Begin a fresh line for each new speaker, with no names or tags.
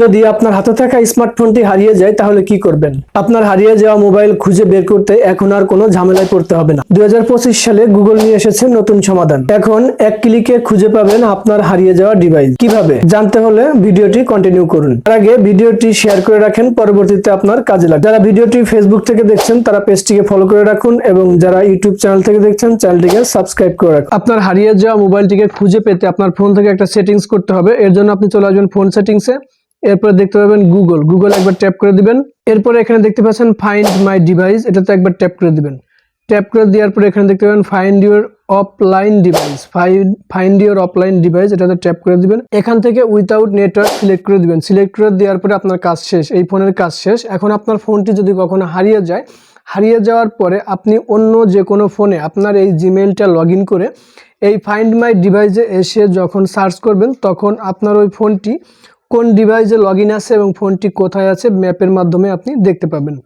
যদি আপনার হাতে থাকা স্মার্টফোনটি হারিয়ে যায়, তাহলে কি করবেন? আপনার হারিয়ে যাওয়া মোবাইল খুঁজে বের করতে এখন আর কোনো ঝামেলায় পড়তে হবে না। দুই হাজার পঁচিশ সালে গুগল নিয়ে এসেছে নতুন সমাধান। এখন এক ক্লিকে খুঁজে পাবেন আপনার হারিয়ে যাওয়া ডিভাইস। কীভাবে? জানতে হলে ভিডিওটি কন্টিনিউ করুন। তার আগে ভিডিওটি শেয়ার করে রাখেন, পরবর্তীতে আপনার কাজে লাগবে। যারা ভিডিওটি ফেসবুক থেকে দেখছেন, তারা পেজটিকে ফলো করে রাখুন এবং যারা ইউটিউব চ্যানেল থেকে দেখছেন চ্যানেলটিকে সাবস্ক্রাইব করে রাখুন। আপনার হারিয়ে যাওয়া মোবাইলটিকে খুঁজে পেতে আপনার ফোন থেকে একটা সেটিংস করতে হবে। এর জন্য আপনি চলে আসবেন ফোন সেটিংসে এরপরে দেখতে পাবেন গুগল গুগল একবার ট্যাপ করে দিবেন। এরপরে এখানে দেখতে পাচ্ছেন ফাইন্ড মাই ডিভাইস এটাতে একবার ট্যাপ করে দিবেন। ট্যাপ করে দেওয়ার পরে এখানে দেখতে পাবেন find your offline device find your offline device এটাতে ট্যাপ করে দিবেন। এখান থেকে উইথাউট নেটওয়ার্ক সিলেক্ট করে দিবেন। সিলেক্ট করে দেওয়ার পরে আপনার কাজ শেষ। এই ফোনের কাজ শেষ। এখন আপনার ফোনটি যদি কখনো হারিয়ে যায়, হারিয়ে যাওয়ার পরে আপনি অন্য যে কোনো ফোনে আপনার এই জিমেইলটা লগ করে এই ফাইন্ড মাই ডিভাইসে এসে যখন সার্চ করবেন, তখন আপনার ওই ফোনটি কোন ডিভাইসে লগ আছে এবং ফোনটি কোথায় আছে ম্যাপের মাধ্যমে আপনি দেখতে পাবেন।